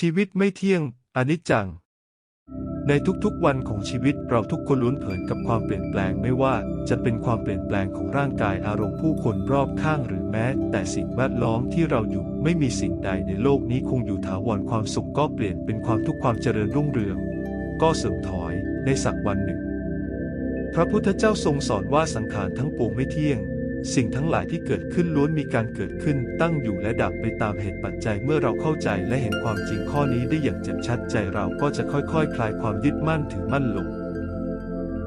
ชีวิตไม่เที่ยง อนิจจัง ในทุกๆวันของชีวิตเราทุกคนล้วนเผชิญกับความเปลี่ยนแปลงไม่ว่า จะเป็นความเปลี่ยนแปลงของร่างกายอารมณ์ผู้คนรอบข้างหรือแม้ แต่สิ่งแวดล้อมที่เราอยู่ไม่มีสิ่งใดในโลกนี้คงอยู่ถาวรความสุขก็เปลี่ยนเป็นความทุกข์ความเจริญรุ่งเรือง ก็เสื่อมถอยในสักวันหนึ่ง พระพุทธเจ้าทรงสอนว่าสังขารทั้งปวงไม่เที่ยง สิ่งทั้งหลายที่เกิดขึ้นล้วนมีการเกิดขึ้น ตั้งอยู่และดับไปตามเหตุปัจจัยเมื่อเราเข้าใจและเห็นความจริงข้อนี้ได้อย่างแจ่มชัดใจเราก็จะค่อยๆคคลายความยึดมั่นถือมั่นลง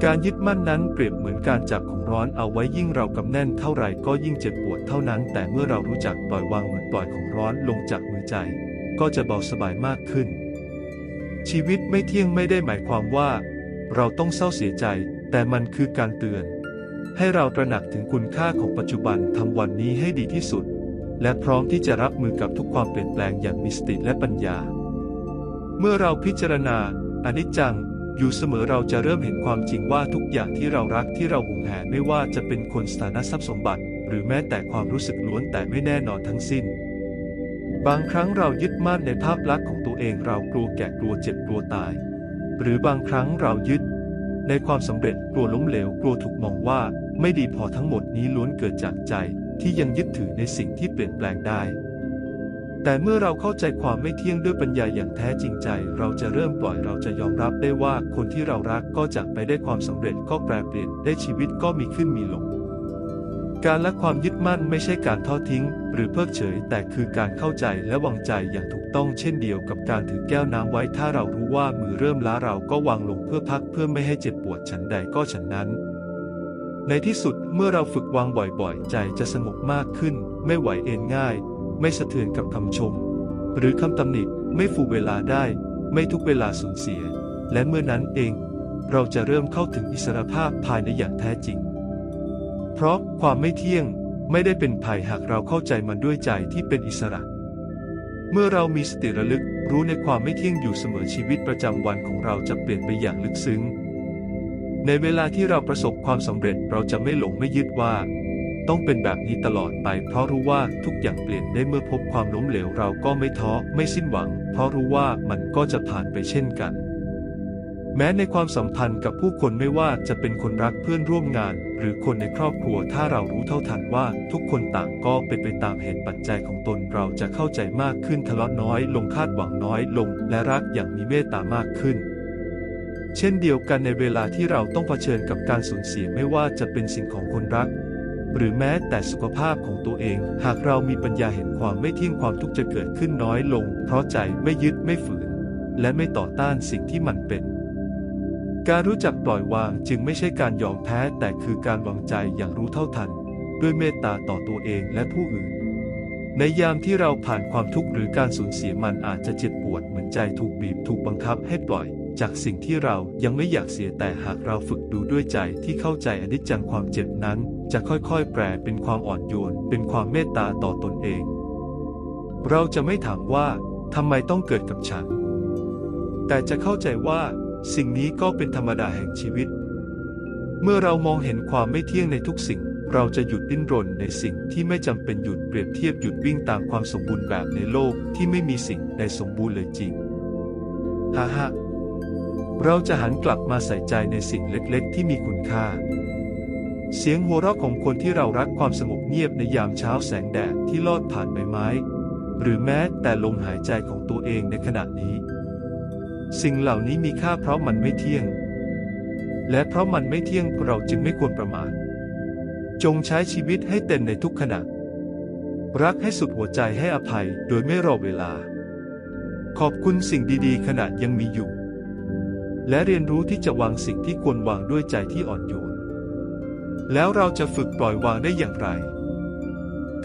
การยึดมั่นนั้นเปรียบเหมือนการจับของร้อนเอาไว้ยิ่งเรากำแน่นเท่าไหร่ก็ยิ่งเจ็บปวดเท่านั้น แต่เมื่อเรารู้จักปล่อยวางเหมือนปล่อยของร้อนลงจากมือใจ ก็จะเบาสบายมากขึ้น ชีวิตไม่เที่ยงไม่ได้หมายความว่า เราต้องเศร้าเสียใจ แต่มันคือการเตือน ให้เราตระหนักถึงคุณค่าของปัจจุบันทำวันนี้ให้ดีที่สุด และพร้อมที่จะรับมือกับทุกความเปลี่ยนแปลงอย่างมีสติและปัญญา เมื่อเราพิจารณาอนิจจัง อยู่เสมอเราจะเริ่มเห็นความจริงว่าทุกอย่างที่เรารักที่เราหวงแหนไม่ว่าจะเป็นคนสถานะทรัพย์สมบัติ หรือแม้แต่ความรู้สึกล้วนแต่ไม่แน่นอนทั้งสิ้น บางครั้งเรายึดมั่นในภาพลักษณ์ของตัวเองเรากลัวแก่กลัวเจ็บกลัวตาย หรือบางครั้งเรายึด ในความสำเร็จกลัวล้มเหลวกลัวถูกมองว่า ไม่ดีพอทั้งหมดนี้ล้วนเกิดจากใจที่ยังยึดถือในสิ่งที่เปลี่ยนแปลงได้ แต่เมื่อเราเข้าใจความไม่เที่ยงด้วยปัญญาอย่างแท้จริงใจ เราจะเริ่มปล่อยเราจะยอมรับได้ว่าคนที่เรารักก็จากไปได้ความสำเร็จก็แปรเปลี่ยนได้ชีวิตก็มีขึ้นมีลง การละความยึดมั่นไม่ใช่การทอดทิ้ง หรือเพิกเฉย แต่คือการเข้าใจและวางใจอย่างถูกต้องเช่นเดียวกับการถือแก้วน้ำไว้ถ้าเรารู้ว่ามือเริ่มล้าเราก็วางลงเพื่อพักเพื่อไม่ให้เจ็บปวดฉันใดก็ฉันนั้น ในที่สุดเมื่อเราฝึกวางบ่อยๆ ใจจะสงบมากขึ้น ไม่ไหวเอ็นง่าย ไม่สะเทือนกับคำชม หรือคำตำหนิไม่ฟูเวลาได้ ไม่ทุกเวลาสูญเสีย และเมื่อนั้นเอง เราจะเริ่มเข้าถึงอิสรภาพภายในอย่างแท้จริง เพราะความไม่เที่ยงไม่ได้เป็นภัยหากเราเข้าใจมันด้วยใจที่เป็นอิสระ เมื่อเรามีสติระลึกรู้ในความไม่เที่ยงอยู่เสมอชีวิตประจำวันของเราจะเปลี่ยนไปอย่างลึกซึ้ง ในเวลาที่เราประสบความสำเร็จเราจะไม่หลงไม่ยึดว่า ต้องเป็นแบบนี้ตลอดไป เพราะรู้ว่าทุกอย่างเปลี่ยนได้เมื่อพบความล้มเหลวเราก็ไม่ท้อไม่สิ้นหวัง เพราะรู้ว่ามันก็จะผ่านไปเช่นกัน แม้ในความสัมพันธ์กับผู้คนไม่ว่าจะเป็นคนรักเพื่อนร่วมงาน หรือคนในครอบครัวถ้าเรารู้เท่าทันว่าทุกคนต่างก็เป็นไปตามเหตุปัจจัยของตนเราจะเข้าใจมากขึ้นทะเลาะน้อยลงคาดหวังน้อยลง และรักอย่างมีเมตตามากขึ้น เช่นเดียวกันในเวลาที่เราต้องเผชิญกับการสูญเสียไม่ว่าจะเป็นสิ่งของคนรัก หรือแม้แต่สุขภาพของตัวเอง หากเรามีปัญญาเห็นความไม่เที่ยงความทุกข์จะเกิดขึ้นน้อยลง เพราะใจไม่ยึดไม่ฝืน และไม่ต่อต้านสิ่งที่มันเป็น การรู้จักปล่อยวางจึงไม่ใช่การยอมแพ้แต่คือการวางใจอย่างรู้เท่าทัน ด้วยเมตตาต่อตัวเองและผู้อื่น ในยามที่เราผ่านความทุกข์หรือการสูญเสียมันอาจจะเจ็บปวดเหมือนใจถูกบีบถูกบังคับให้ปล่อย จากสิ่งที่เรายังไม่อยากเสียแต่หากเราฝึกดูด้วยใจที่เข้าใจอนิจจังความเจ็บนั้น จะค่อยๆ แปลเป็นความอ่อนโยน เป็นความเมตตาต่อตนเอง เราจะไม่ถามว่าทำไมต้องเกิดกับฉัน แต่จะเข้าใจว่า สิ่งนี้ก็เป็นธรรมดาแห่งชีวิต เมื่อเรามองเห็นความไม่เที่ยงในทุกสิ่ง เราจะหยุดดิ้นรนในสิ่งที่ไม่จำเป็นหยุดเปรียบเทียบหยุดวิ่งตามความสมบูรณ์แบบในโลกที่ไม่มีสิ่งใดสมบูรณ์เลยจริงฮ่าฮ่าเราจะหันกลับมาใส่ใจในสิ่งเล็กๆ ที่มีคุณค่า เสียงหัวเราะของคนที่เรารักความสงบเงียบในยามเช้าแสงแดดที่ลอดผ่านใบไม้ หรือแม้แต่ลมหายใจของตัวเองในขณะนี้ สิ่งเหล่านี้มีค่าเพราะมันไม่เที่ยง และเพราะมันไม่เที่ยงเราจึงไม่ควรประมาท จงใช้ชีวิตให้เต็มในทุกขณะ รักให้สุดหัวใจให้อภัยโดยไม่รอเวลา ขอบคุณสิ่งดีๆ ขณะยังมีอยู่ และเรียนรู้ที่จะวางสิ่งที่ควรวางด้วยใจที่อ่อนโยน แล้วเราจะฝึกปล่อยวางได้อย่างไร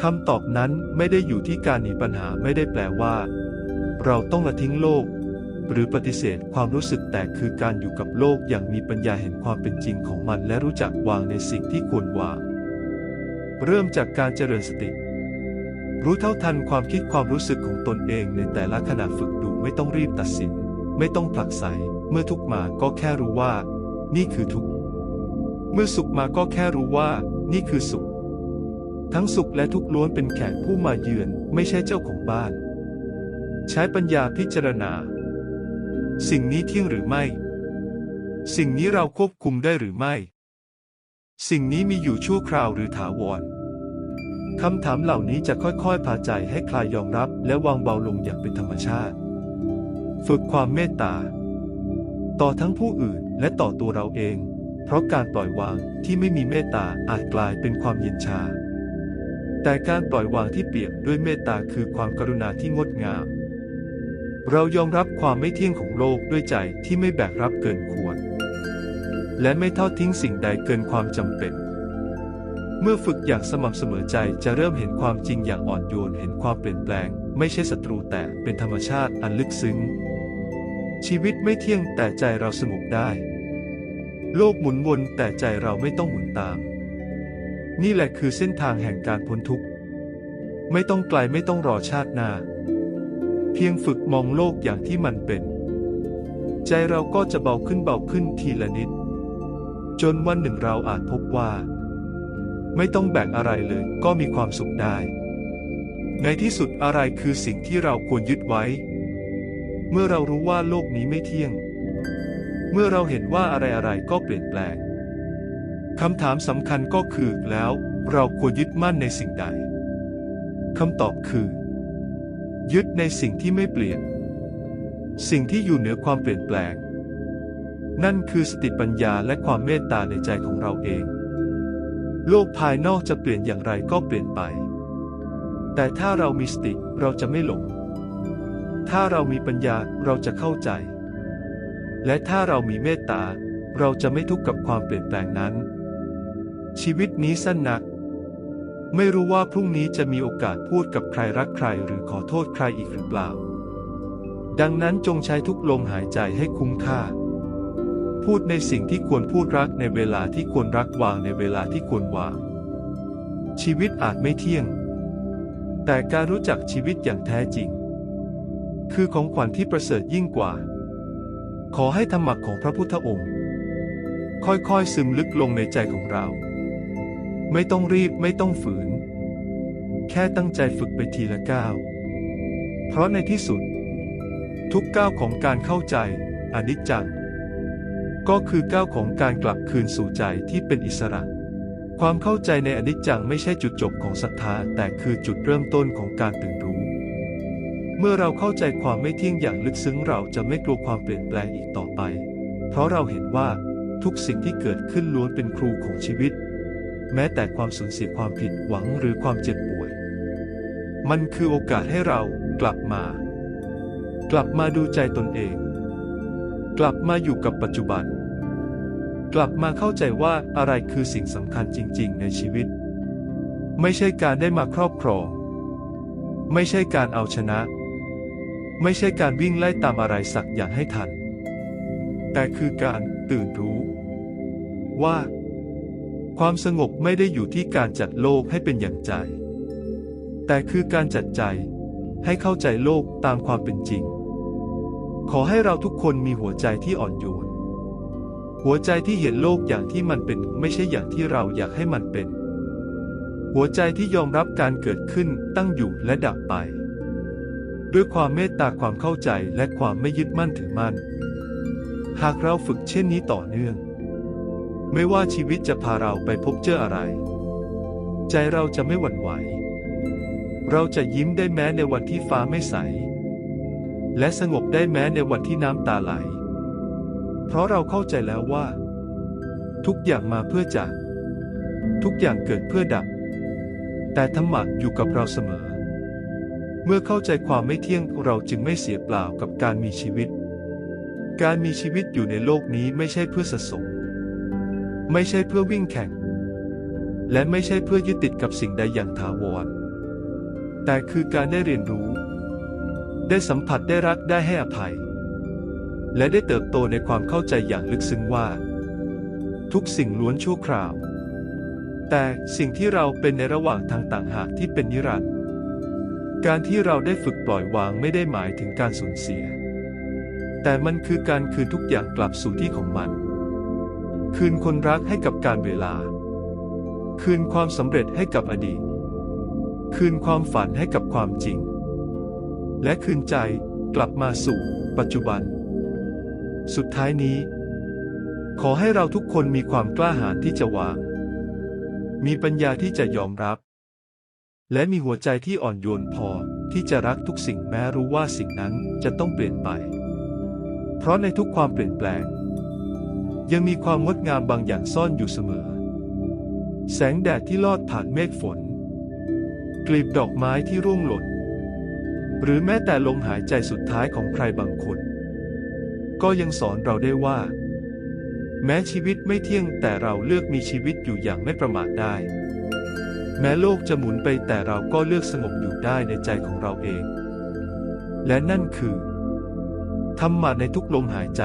คำตอบนั้นไม่ได้อยู่ที่การหนีปัญหาไม่ได้แปลว่า เราต้องละทิ้งโลก หรือปฏิเสธความรู้สึกแต่คือการอยู่กับโลกอย่างมีปัญญาเห็นความเป็นจริงของมันและรู้จักวางในสิ่งที่ควรวาง เริ่มจากการเจริญสติ รู้เท่าทันความคิดความรู้สึกของตนเองในแต่ละขณะฝึกดูไม่ต้องรีบตัดสิน ไม่ต้องผลักไสเมื่อทุกมาก็แค่รู้ว่า นี่คือทุกเมื่อสุขมาก็แค่รู้ว่า นี่คือสุข ทั้งสุขและทุกล้วนเป็นแขกผู้มาเยือน ไม่ใช่เจ้าของบ้าน ใช้ปัญญาพิจารณา สิ่งนี้เที่ยงหรือไม่ สิ่งนี้เราควบคุมได้หรือไม่ สิ่งนี้มีอยู่ชั่วคราวหรือถาวรคำถามเหล่านี้จะค่อยๆ พาใจให้คลายยอมรับและวางเบาลงอย่างเป็นธรรมชาติ ฝึกความเมตตา ต่อทั้งผู้อื่นและต่อตัวเราเอง เพราะการปล่อยวางที่ไม่มีเมตตาอาจกลายเป็นความเย็นชา แต่การปล่อยวางที่เปี่ยมด้วยเมตตาคือความกรุณาที่งดงาม เรายอมรับความไม่เที่ยงของโลกด้วยใจที่ไม่แบกรับเกินควร และไม่ทอดทิ้งสิ่งใดเกินความจำเป็น เมื่อฝึกอย่างสม่ำเสมอใจจะเริ่มเห็นความจริงอย่างอ่อนโยนเห็นความเปลี่ยนแปลง ไม่ใช่ศัตรูแต่เป็นธรรมชาติอันลึกซึ้ง ชีวิตไม่เที่ยงแต่ใจเราสงบได้ โลกหมุนวนแต่ใจเราไม่ต้องหมุนตาม นี่แหละคือเส้นทางแห่งการพ้นทุกข์ ไม่ต้องไกลไม่ต้องรอชาติหน้า เพียงฝึกมองโลกอย่างที่มันเป็น ใจเราก็จะเบาขึ้นเบาขึ้นทีละนิด จนวันหนึ่งเราอาจพบว่า ไม่ต้องแบกอะไรเลยก็มีความสุขได้ ในที่สุดอะไรคือสิ่งที่เราควรยึดไว้ เมื่อเรารู้ว่าโลกนี้ไม่เที่ยง เมื่อเราเห็นว่าอะไรๆก็เปลี่ยนแปลงคำถามสำคัญก็คือแล้วเราควรยึดมั่นในสิ่งใดคำตอบคือ ยึดในสิ่งที่ไม่เปลี่ยน สิ่งที่อยู่เหนือความเปลี่ยนแปลง นั่นคือสติปัญญาและความเมตตาในใจของเราเอง โลกภายนอกจะเปลี่ยนอย่างไรก็เปลี่ยนไป แต่ถ้าเรามีสติเราจะไม่หลง ถ้าเรามีปัญญาเราจะเข้าใจ และถ้าเรามีเมตตา เราจะไม่ทุกข์กับความเปลี่ยนแปลงนั้น ชีวิตนี้สั้นนัก ไม่รู้ว่าพรุ่งนี้จะมีโอกาสพูดกับใครรักใครหรือขอโทษใครอีกหรือเปล่า ดังนั้นจงใช้ทุกลมหายใจให้คุ้มค่า พูดในสิ่งที่ควรพูดรักในเวลาที่ควรรักวางในเวลาที่ควรวาง ชีวิตอาจไม่เที่ยง แต่การรู้จักชีวิตอย่างแท้จริง คือของขวัญที่ประเสริฐยิ่งกว่า ขอให้ธรรมะของพระพุทธองค์ ค่อยๆซึมลึกลงในใจของเรา ไม่ต้องรีบไม่ต้องฝืน แค่ตั้งใจฝึกไปทีละก้าว เพราะในที่สุด ทุกก้าวของการเข้าใจอนิจจัง ก็คือก้าวของการกลับคืนสู่ใจที่เป็นอิสระ ความเข้าใจในอนิจจังไม่ใช่จุดจบของศรัทธาแต่คือจุดเริ่มต้นของการตื่นรู้ เมื่อเราเข้าใจความไม่เที่ยงอย่างลึกซึ้งเราจะไม่กลัวความเปลี่ยนแปลงอีกต่อไป เพราะเราเห็นว่าทุกสิ่งที่เกิดขึ้นล้วนเป็นครูของชีวิต แม้แต่ความสูญเสียความผิดหวังหรือความเจ็บป่วย มันคือโอกาสให้เรากลับมา กลับมาดูใจตนเอง กลับมาอยู่กับปัจจุบัน กลับมาเข้าใจว่าอะไรคือสิ่งสำคัญจริง ๆ ในชีวิต ไม่ใช่การได้มาครอบครอง ไม่ใช่การเอาชนะ ไม่ใช่การวิ่งไล่ตามอะไรสักอย่างให้ทัน แต่คือการตื่นรู้ว่า ความสงบไม่ได้อยู่ที่การจัดโลกให้เป็นอย่างใจ แต่คือการจัดใจ ให้เข้าใจโลกตามความเป็นจริง ขอให้เราทุกคนมีหัวใจที่อ่อนโยน หัวใจที่เห็นโลกอย่างที่มันเป็นไม่ใช่อย่างที่เราอยากให้มันเป็น หัวใจที่ยอมรับการเกิดขึ้นตั้งอยู่และดับไป ด้วยความเมตตาความเข้าใจและความไม่ยึดมั่นถือมั่น หากเราฝึกเช่นนี้ต่อเนื่อง ไม่ว่าชีวิตจะพาเราไปพบเจออะไร ใจเราจะไม่หวั่นไหว เราจะยิ้มได้แม้ในวันที่ฟ้าไม่ใส และสงบได้แม้ในวันที่น้ำตาไหล เพราะเราเข้าใจแล้วว่า ทุกอย่างมาเพื่อจาก ทุกอย่างเกิดเพื่อดับ แต่ธรรมะอยู่กับเราเสมอ เมื่อเข้าใจความไม่เที่ยงเราจึงไม่เสียเปล่ากับการมีชีวิต การมีชีวิตอยู่ในโลกนี้ไม่ใช่เพื่อสะสม ไม่ใช่เพื่อวิ่งแข่ง และไม่ใช่เพื่อยึดติดกับสิ่งใดอย่างถาวร แต่คือการได้เรียนรู้ ได้สัมผัสได้รักได้ให้อภัย และได้เติบโตในความเข้าใจอย่างลึกซึ้งว่า ทุกสิ่งล้วนชั่วคราว แต่สิ่งที่เราเป็นในระหว่างทางต่างหากที่เป็นนิรันดร์การที่เราได้ฝึกปล่อยวางไม่ได้หมายถึงการสูญเสีย แต่มันคือการคืนทุกอย่างกลับสู่ที่ของมัน คืนคนรักให้กับการเวลา คืนความสำเร็จให้กับอดีต คืนความฝันให้กับความจริง และคืนใจกลับมาสู่ ปัจจุบัน สุดท้ายนี้ ขอให้เราทุกคนมีความกล้าหาญที่จะวาง มีปัญญาที่จะยอมรับ และมีหัวใจที่อ่อนโยนพอที่จะรักทุกสิ่งแม้รู้ว่าสิ่งนั้นจะต้องเปลี่ยนไป เพราะในทุกความเปลี่ยนแปลง ยังมีความงดงามบางอย่างซ่อนอยู่เสมอ แสงแดดที่ลอดผ่านเมฆฝน กลีบดอกไม้ที่ร่วงหล่น หรือแม้แต่ลมหายใจสุดท้ายของใครบางคน ก็ยังสอนเราได้ว่า แม้ชีวิตไม่เที่ยงแต่เราเลือกมีชีวิตอยู่อย่างไม่ประมาทได้ แม้โลกจะหมุนไปแต่เราก็เลือกสงบอยู่ได้ในใจของเราเอง และนั่นคือธรรมะในทุกลมหายใจ